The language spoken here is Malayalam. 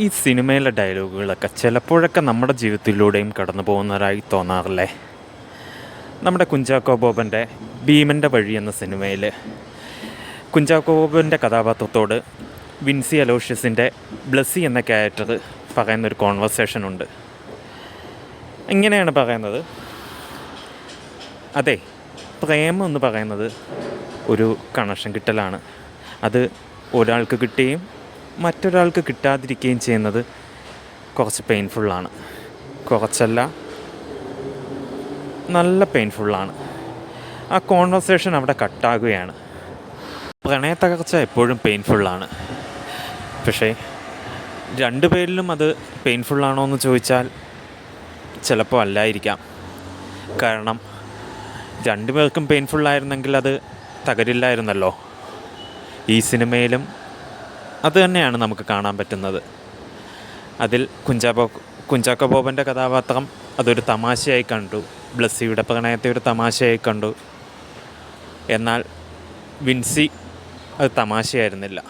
ഈ സിനിമയിലെ ഡയലോഗുകളൊക്കെ ചിലപ്പോഴൊക്കെ നമ്മുടെ ജീവിതത്തിലൂടെയും കടന്നു പോകുന്നവരായി തോന്നാറില്ലേ? നമ്മുടെ കുഞ്ചാക്കോ ബോബന്റെ ഭീമന്റെ വഴി എന്ന സിനിമയിൽ കുഞ്ചാക്കോ ബോബന്റെ കഥാപാത്രത്തോട് വിൻസി അലോഷ്യസിന്റെ ബ്ലസ്സി എന്ന ക്യാരക്ടർ പറയുന്നൊരു കോൺവെർസേഷൻ ഉണ്ട് എങ്ങനെയാണ് പറയുന്നത്? അതെ പ്രേമം എന്ന് പറയുന്നത് ഒരു കണക്ഷൻ കിട്ടലാണ്. അത് ഒരാൾക്ക് കിട്ടുകയും മറ്റൊരാൾക്ക് കിട്ടാതിരിക്കുകയും ചെയ്യുന്നത് കുറച്ച് പെയിൻഫുള്ളാണ് കുറച്ചല്ല നല്ല പെയിൻഫുള്ളാണ് ആ കോൺവെർസേഷൻ അവിടെ കട്ടാകുകയാണ് പ്രണയത്തകർച്ച എപ്പോഴും പെയിൻഫുള്ളാണ് പക്ഷേ രണ്ടു പേരിലും അത് പെയിൻഫുള്ളാണോ എന്ന് ചോദിച്ചാൽ ചിലപ്പോൾ അല്ലായിരിക്കാം. കാരണം രണ്ടുപേർക്കും പെയിൻഫുള്ളായിരുന്നെങ്കിൽ അത് തകരില്ലായിരുന്നല്ലോ. ഈ സിനിമയിലും അത് തന്നെയാണ് നമുക്ക് കാണാൻ പറ്റുന്നത്. അതിൽ കുഞ്ചാബോ കുഞ്ചാക്കോ ബോബന്റെ കഥാപാത്രം അതൊരു തമാശയായി കണ്ടു. ബ്ലസ്സിയുടെ പ്രണയത്തെ ഒരു തമാശയായി കണ്ടു. എന്നാൽ വിൻസി അത് തമാശയായിരുന്നില്ല.